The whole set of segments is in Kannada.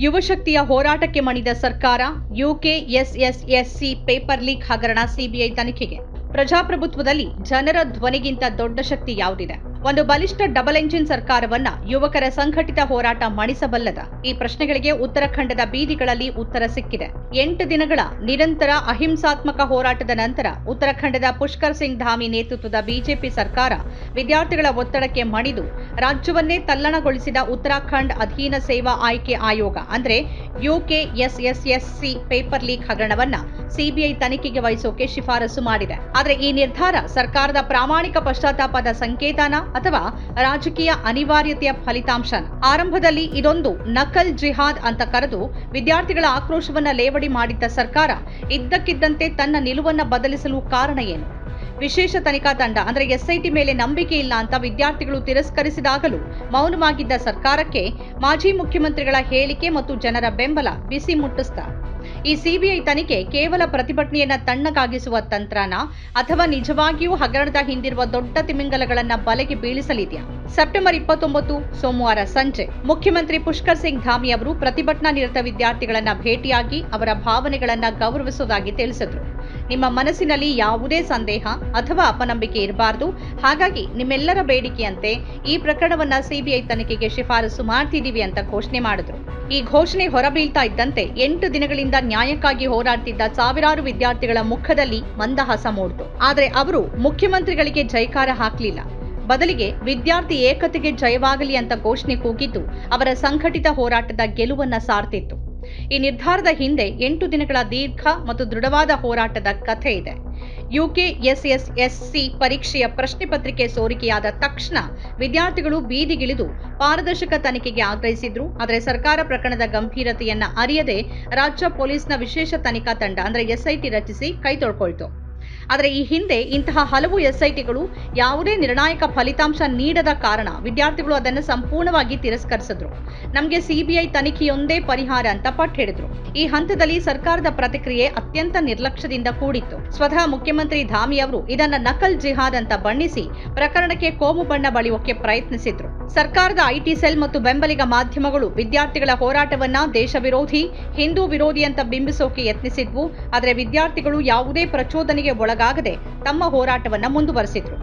ಯುವಶಕ್ತಿಯ ಹೋರಾಟಕ್ಕೆ ಮಣಿದ ಸರ್ಕಾರ, ಯುಕೆ ಎಸ್ಎಸ್ಎಸ್ಸಿ ಪೇಪರ್ ಲೀಕ್ ಹಗರಣ ಸಿಬಿಐ ತನಿಖೆಗೆ. ಪ್ರಜಾಪ್ರಭುತ್ವದಲ್ಲಿ ಜನರ ಧ್ವನಿಗಿಂತ ದೊಡ್ಡ ಶಕ್ತಿ ಯಾವುದಿದೆ? ಒಂದು ಬಲಿಷ್ಠ ಡಬಲ್ ಎಂಜಿನ್ ಸರ್ಕಾರವನ್ನ ಯುವಕರ ಸಂಘಟಿತ ಹೋರಾಟ ಮಣಿಸಬಲ್ಲದ. ಈ ಪ್ರಶ್ನೆಗಳಿಗೆ ಉತ್ತರಾಖಂಡದ ಬೀದಿಗಳಲ್ಲಿ ಉತ್ತರ ಸಿಕ್ಕಿದೆ. ಎಂಟು ದಿನಗಳ ನಿರಂತರ ಅಹಿಂಸಾತ್ಮಕ ಹೋರಾಟದ ನಂತರ ಉತ್ತರಾಖಂಡದ ಪುಷ್ಕರ್ ಸಿಂಗ್ ಧಾಮಿ ನೇತೃತ್ವದ ಬಿಜೆಪಿ ಸರ್ಕಾರ ವಿದ್ಯಾರ್ಥಿಗಳ ಒತ್ತಡಕ್ಕೆ ಮಣಿದು ರಾಜ್ಯವನ್ನೇ ತಲ್ಲಣಗೊಳಿಸಿದ ಉತ್ತರಾಖಂಡ್ ಅಧೀನ ಸೇವಾ ಆಯ್ಕೆ ಆಯೋಗ, ಅಂದ್ರೆ ಯುಕೆಎಸ್ಎಸ್ಎಸ್ಸಿ ಪೇಪರ್ ಲೀಕ್ ಹಗರಣವನ್ನ ಸಿಬಿಐ ತನಿಖೆಗೆ ವಹಿಸೋಕೆ ಶಿಫಾರಸು ಮಾಡಿದೆ. ಆದರೆ ಈ ನಿರ್ಧಾರ ಸರ್ಕಾರದ ಪ್ರಾಮಾಣಿಕ ಪಶ್ಚಾತ್ತಾಪದ ಸಂಕೇತನ ಅಥವಾ ರಾಜಕೀಯ ಅನಿವಾರ್ಯತೆಯ ಫಲಿತಾಂಶ ಆರಂಭದಲ್ಲಿ ಇದೊಂದು ನಕಲ್ ಜಿಹಾದ್ ಅಂತ ಕರೆದು ವಿದ್ಯಾರ್ಥಿಗಳ ಆಕ್ರೋಶವನ್ನ ಲೇವಡಿ ಮಾಡಿದ್ದ ಸರ್ಕಾರ ಇದ್ದಕ್ಕಿದ್ದಂತೆ ತನ್ನ ನಿಲುವನ್ನ ಬದಲಿಸಲು ಕಾರಣ ಏನು? ವಿಶೇಷ ತನಿಖಾ ತಂಡ, ಅಂದ್ರೆ ಎಸ್ಐಟಿ ಮೇಲೆ ನಂಬಿಕೆ ಇಲ್ಲ ಅಂತ ವಿದ್ಯಾರ್ಥಿಗಳು ತಿರಸ್ಕರಿಸಿದಾಗಲೂ ಮೌನವಾಗಿದ್ದ ಸರ್ಕಾರಕ್ಕೆ ಮಾಜಿ ಮುಖ್ಯಮಂತ್ರಿಗಳ ಹೇಳಿಕೆ ಮತ್ತು ಜನರ ಬೆಂಬಲ ಬಿಸಿ ಮುಟ್ಟಿಸ್ತಾ. ಈ ಸಿಬಿಐ ತನಿಖೆ ಕೇವಲ ಪ್ರತಿಭಟನೆಯನ್ನ ತಣ್ಣಗಾಗಿಸುವ ತಂತ್ರನ ಅಥವಾ ನಿಜವಾಗಿಯೂ ಹಗರಣದ ಹಿಂದಿರುವ ದೊಡ್ಡ ತಿಮಿಂಗಲಗಳನ್ನ ಬಲೆಗೆ ಬೀಳಿಸಲಿದೆಯಾ? ಸೆಪ್ಟೆಂಬರ್ ಇಪ್ಪತ್ತೊಂಬತ್ತು, ಸೋಮವಾರ ಸಂಜೆ, ಮುಖ್ಯಮಂತ್ರಿ ಪುಷ್ಕರ್ ಸಿಂಗ್ ಧಾಮಿ ಅವರು ಪ್ರತಿಭಟನಾ ನಿರತ ವಿದ್ಯಾರ್ಥಿಗಳನ್ನ ಭೇಟಿಯಾಗಿ ಅವರ ಭಾವನೆಗಳನ್ನ ಗೌರವಿಸುವುದಾಗಿ ತಿಳಿಸಿದ್ರು. ನಿಮ್ಮ ಮನಸ್ಸಿನಲ್ಲಿ ಯಾವುದೇ ಸಂದೇಹ ಅಥವಾ ಅಪನಂಬಿಕೆ ಇರಬಾರದು. ಹಾಗಾಗಿ ನಿಮ್ಮೆಲ್ಲರ ಬೇಡಿಕೆಯಂತೆ ಈ ಪ್ರಕರಣವನ್ನ ಸಿಬಿಐ ತನಿಖೆಗೆ ಶಿಫಾರಸು ಮಾಡ್ತಿದ್ದೀವಿ ಅಂತ ಘೋಷಣೆ ಮಾಡಿದ್ರು. ಈ ಘೋಷಣೆ ಹೊರಬೀಳ್ತಾ ಇದ್ದಂತೆ ಎಂಟು ದಿನಗಳಿಂದ ನ್ಯಾಯಕ್ಕಾಗಿ ಹೋರಾಡ್ತಿದ್ದ ಸಾವಿರಾರು ವಿದ್ಯಾರ್ಥಿಗಳ ಮುಖದಲ್ಲಿ ಮಂದಹಾಸ ಮೂಡಿತು. ಆದರೆ ಅವರು ಮುಖ್ಯಮಂತ್ರಿಗಳಿಗೆ ಜೈಕಾರ ಹಾಕಲಿಲ್ಲ. ಬದಲಿಗೆ ವಿದ್ಯಾರ್ಥಿ ಏಕತೆಗೆ ಜಯವಾಗಲಿ ಅಂತ ಘೋಷಣೆ ಕೂಗಿದ್ದು ಅವರ ಸಂಘಟಿತ ಹೋರಾಟದ ಗೆಲುವನ್ನ ಸಾರ್ತಿತ್ತು. ಈ ನಿರ್ಧಾರದ ಹಿಂದೆ ಎಂಟು ದಿನಗಳ ದೀರ್ಘ ಮತ್ತು ದೃಢವಾದ ಹೋರಾಟದ ಕಥೆ ಇದೆ. ಯುಕೆ ಎಸ್ಎಸ್ಎಸ್ಸಿ ಪರೀಕ್ಷೆಯ ಪ್ರಶ್ನೆ ಪತ್ರಿಕೆ ಸೋರಿಕೆಯಾದ ತಕ್ಷಣ ವಿದ್ಯಾರ್ಥಿಗಳು ಬೀದಿಗಿಳಿದು ಪಾರದರ್ಶಕ ತನಿಖೆಗೆ ಆಗ್ರಹಿಸಿದ್ರು. ಆದರೆ ಸರ್ಕಾರ ಪ್ರಕರಣದ ಗಂಭೀರತೆಯನ್ನ ಅರಿಯದೆ ರಾಜ್ಯ ಪೊಲೀಸ್ನ ವಿಶೇಷ ತನಿಖಾ ತಂಡ, ಅಂದ್ರೆ ಎಸ್ಐಟಿ ರಚಿಸಿ ಕೈ ತೊಳ್ಕೊಳ್ತು. ಆದರೆ ಈ ಹಿಂದೆ ಇಂತಹ ಹಲವು ಎಸ್ಐಟಿಗಳು ಯಾವುದೇ ನಿರ್ಣಾಯಕ ಫಲಿತಾಂಶ ನೀಡದ ಕಾರಣ ವಿದ್ಯಾರ್ಥಿಗಳು ಅದನ್ನು ಸಂಪೂರ್ಣವಾಗಿ ತಿರಸ್ಕರಿಸಿದ್ರು. ನಮಗೆ ಸಿಬಿಐ ತನಿಖೆಯೊಂದೇ ಪರಿಹಾರ ಅಂತ ಪಟ್ಟು ಹೇಳಿದ್ರು. ಈ ಹಂತದಲ್ಲಿ ಸರ್ಕಾರದ ಪ್ರತಿಕ್ರಿಯೆ ಅತ್ಯಂತ ನಿರ್ಲಕ್ಷ್ಯದಿಂದ ಕೂಡಿತ್ತು. ಸ್ವತಃ ಮುಖ್ಯಮಂತ್ರಿ ಧಾಮಿ ಅವರು ಇದನ್ನ ನಕಲ್ ಜಿಹಾದ್ ಅಂತ ಬಣ್ಣಿಸಿ ಪ್ರಕರಣಕ್ಕೆ ಕೋಮು ಬಣ್ಣ ಬಳಿಯೋಕೆ ಪ್ರಯತ್ನಿಸಿದ್ರು. ಸರ್ಕಾರದ ಐಟಿ ಸೆಲ್ ಮತ್ತು ಬೆಂಬಲಿಗ ಮಾಧ್ಯಮಗಳು ವಿದ್ಯಾರ್ಥಿಗಳ ಹೋರಾಟವನ್ನ ದೇಶ ವಿರೋಧಿ ಹಿಂದೂ ವಿರೋಧಿ ಅಂತ ಬಿಂಬಿಸೋಕೆ ಯತ್ನಿಸಿದ್ವು. ಆದರೆ ವಿದ್ಯಾರ್ಥಿಗಳು ಯಾವುದೇ ಪ್ರಚೋದನೆಗೆ ಒಳಗಾಗದೆ ತಮ್ಮ ಹೋರಾಟವನ್ನ ಮುಂದುವರೆಸಿದ್ರು.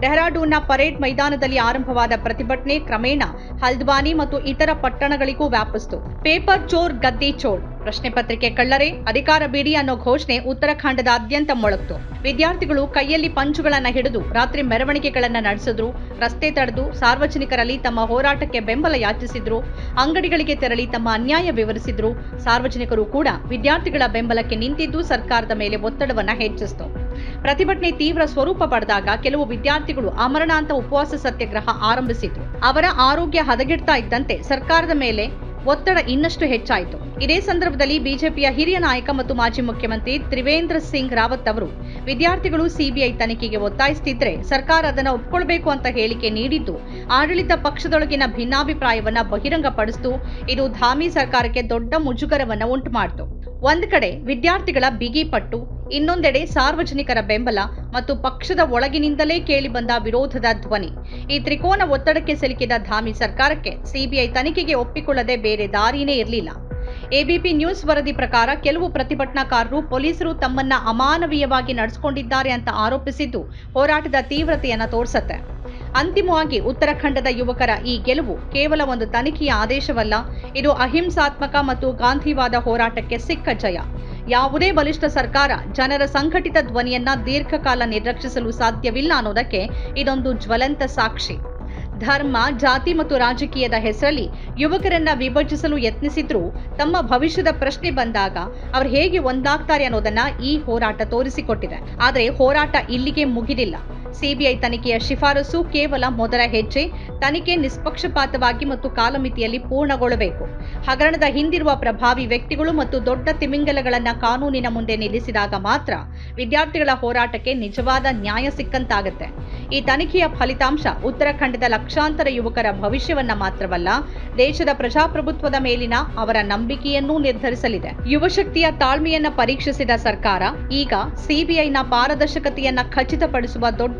ಡೆಹ್ರಾಡೂನ್ನ ಪರೇಡ್ ಮೈದಾನದಲ್ಲಿ ಆರಂಭವಾದ ಪ್ರತಿಭಟನೆ ಕ್ರಮೇಣ ಹಲ್ದ್ವಾನಿ ಮತ್ತು ಇತರ ಪಟ್ಟಣಗಳಿಗೂ ವ್ಯಾಪಿಸಿತು. ಪೇಪರ್ ಚೋರ್ ಗದ್ದಿ ಚೋರ್ ಪ್ರಶ್ನೆ ಪತ್ರಿಕೆ ಕಳ್ಳರೆ, ಅಧಿಕಾರ ಬಿಡಿ ಅನ್ನೋ ಘೋಷಣೆ ಉತ್ತರಾಖಂಡದಾದ್ಯಂತ ಮೊಳಗ್ತು ವಿದ್ಯಾರ್ಥಿಗಳು ಕೈಯಲ್ಲಿ ಪಂಚುಗಳನ್ನ ಹಿಡಿದು ರಾತ್ರಿ ಮೆರವಣಿಗೆಗಳನ್ನ ನಡೆಸಿದ್ರು, ರಸ್ತೆ ತಡೆದು ಸಾರ್ವಜನಿಕರಲ್ಲಿ ತಮ್ಮ ಹೋರಾಟಕ್ಕೆ ಬೆಂಬಲ ಯಾಚಿಸಿದ್ರು, ಅಂಗಡಿಗಳಿಗೆ ತೆರಳಿ ತಮ್ಮ ಅನ್ಯಾಯ ವಿವರಿಸಿದ್ರು, ಸಾರ್ವಜನಿಕರು ಕೂಡ ವಿದ್ಯಾರ್ಥಿಗಳ ಬೆಂಬಲಕ್ಕೆ ನಿಂತಿದ್ದು ಸರ್ಕಾರದ ಮೇಲೆ ಒತ್ತಡವನ್ನ ಹೆಚ್ಚಿಸಿತು. ಪ್ರತಿಭಟನೆ ತೀವ್ರ ಸ್ವರೂಪ ಪಡೆದಾಗ ಕೆಲವು ವಿದ್ಯಾರ್ಥಿಗಳು ಅಮರಣಾಂತ ಉಪವಾಸ ಸತ್ಯಾಗ್ರಹ ಆರಂಭಿಸಿದ್ರು. ಅವರ ಆರೋಗ್ಯ ಹದಗೆಡ್ತಾ ಇದ್ದಂತೆ ಸರ್ಕಾರದ ಮೇಲೆ ಒತ್ತಡ ಇನ್ನಷ್ಟು ಹೆಚ್ಚಾಯಿತು. ಇದೇ ಸಂದರ್ಭದಲ್ಲಿ ಬಿಜೆಪಿಯ ಹಿರಿಯ ನಾಯಕ ಮತ್ತು ಮಾಜಿ ಮುಖ್ಯಮಂತ್ರಿ ತ್ರಿವೇಂದ್ರ ಸಿಂಗ್ ರಾವತ್ ಅವರು, ವಿದ್ಯಾರ್ಥಿಗಳು ಸಿಬಿಐ ತನಿಖೆಗೆ ಒತ್ತಾಯಿಸುತ್ತಿದ್ದರೆ ಸರ್ಕಾರ ಅದನ್ನು ಒಪ್ಕೊಳ್ಬೇಕು ಅಂತ ಹೇಳಿಕೆ ನೀಡಿದ್ದು, ಆಡಳಿತ ಪಕ್ಷದೊಳಗಿನ ಭಿನ್ನಾಭಿಪ್ರಾಯವನ್ನ ಬಹಿರಂಗಪಡಿಸಿತು. ಇದು ಧಾಮಿ ಸರ್ಕಾರಕ್ಕೆ ದೊಡ್ಡ ಮುಜುಗರವನ್ನ ಉಂಟು ಮಾಡಿತು ಒಂದ್ ಕಡೆ ವಿದ್ಯಾರ್ಥಿಗಳ ಬಿಗಿಪಟ್ಟು ಇನ್ನೊಂದೆಡೆ ಸಾರ್ವಜನಿಕರ ಬೆಂಬಲ ಮತ್ತು ಪಕ್ಷದ ಒಳಗಿನಿಂದಲೇ ಕೇಳಿಬಂದ ವಿರೋಧದ ಧ್ವನಿ. ಈ ತ್ರಿಕೋನ ಒತ್ತಡಕ್ಕೆ ಸಿಲುಕಿದ ಧಾಮಿ ಸರ್ಕಾರಕ್ಕೆ ಸಿಬಿಐ ತನಿಖೆಗೆ ಒಪ್ಪಿಕೊಳ್ಳದೆ ಬೇರೆ ದಾರಿನೇ ಇರಲಿಲ್ಲ. ಎಬಿಪಿ ನ್ಯೂಸ್ ವರದಿ ಪ್ರಕಾರ ಕೆಲವು ಪ್ರತಿಭಟನಾಕಾರರು ಪೊಲೀಸರು ತಮ್ಮನ್ನ ಅಮಾನವೀಯವಾಗಿ ನಡೆಸಿಕೊಂಡಿದ್ದಾರೆ ಅಂತ ಆರೋಪಿಸಿದ್ದು ಹೋರಾಟದ ತೀವ್ರತೆಯನ್ನು ತೋರಿಸತ್ತೆ. ಅಂತಿಮವಾಗಿ ಉತ್ತರಾಖಂಡದ ಯುವಕರ ಈ ಗೆಲುವು ಕೇವಲ ಒಂದು ತನಿಖೆಯ ಆದೇಶವಲ್ಲ, ಇದು ಅಹಿಂಸಾತ್ಮಕ ಮತ್ತು ಗಾಂಧಿವಾದ ಹೋರಾಟಕ್ಕೆ ಸಿಕ್ಕ ಜಯ. ಯಾವುದೇ ಬಲಿಷ್ಠ ಸರ್ಕಾರ ಜನರ ಸಂಘಟಿತ ಧ್ವನಿಯನ್ನ ದೀರ್ಘಕಾಲ ನಿರ್ರಕ್ಷಿಸಲು ಸಾಧ್ಯವಿಲ್ಲ ಅನ್ನೋದಕ್ಕೆ ಇದೊಂದು ಜ್ವಲಂತ ಸಾಕ್ಷಿ. ಧರ್ಮ, ಜಾತಿ ಮತ್ತು ರಾಜಕೀಯದ ಹೆಸರಲ್ಲಿ ಯುವಕರನ್ನ ವಿಭಜಿಸಲು ಯತ್ನಿಸಿದ್ರೂ ತಮ್ಮ ಭವಿಷ್ಯದ ಪ್ರಶ್ನೆ ಬಂದಾಗ ಅವರು ಹೇಗೆ ಒಂದಾಗ್ತಾರೆ ಅನ್ನೋದನ್ನ ಈ ಹೋರಾಟ ತೋರಿಸಿಕೊಟ್ಟಿದೆ. ಆದರೆ ಹೋರಾಟ ಇಲ್ಲಿಗೆ ಮುಗಿದಿಲ್ಲ. ಸಿಬಿಐ ತನಿಖೆಯ ಶಿಫಾರಸು ಕೇವಲ ಮೊದಲ ಹೆಜ್ಜೆ. ತನಿಖೆ ನಿಷ್ಪಕ್ಷಪಾತವಾಗಿ ಮತ್ತು ಕಾಲಮಿತಿಯಲ್ಲಿ ಪೂರ್ಣಗೊಳ್ಳಬೇಕು. ಹಗರಣದ ಹಿಂದಿರುವ ಪ್ರಭಾವಿ ವ್ಯಕ್ತಿಗಳು ಮತ್ತು ದೊಡ್ಡ ತಿಮಿಂಗಲಗಳನ್ನ ಕಾನೂನಿನ ಮುಂದೆ ನಿಲ್ಲಿಸಿದಾಗ ಮಾತ್ರ ವಿದ್ಯಾರ್ಥಿಗಳ ಹೋರಾಟಕ್ಕೆ ನಿಜವಾದ ನ್ಯಾಯ ಸಿಕ್ಕಂತಾಗುತ್ತೆ. ಈ ತನಿಖೆಯ ಫಲಿತಾಂಶ ಉತ್ತರಾಖಂಡದ ಲಕ್ಷಾಂತರ ಯುವಕರ ಭವಿಷ್ಯವನ್ನ ಮಾತ್ರವಲ್ಲ, ದೇಶದ ಪ್ರಜಾಪ್ರಭುತ್ವದ ಮೇಲಿನ ಅವರ ನಂಬಿಕೆಯನ್ನೂ ನಿರ್ಧರಿಸಲಿದೆ. ಯುವಶಕ್ತಿಯ ತಾಳ್ಮೆಯನ್ನ ಪರೀಕ್ಷಿಸಿದ ಸರ್ಕಾರ ಈಗ ಸಿಬಿಐನ ಪಾರದರ್ಶಕತೆಯನ್ನ ಖಚಿತಪಡಿಸುವ ದೊಡ್ಡ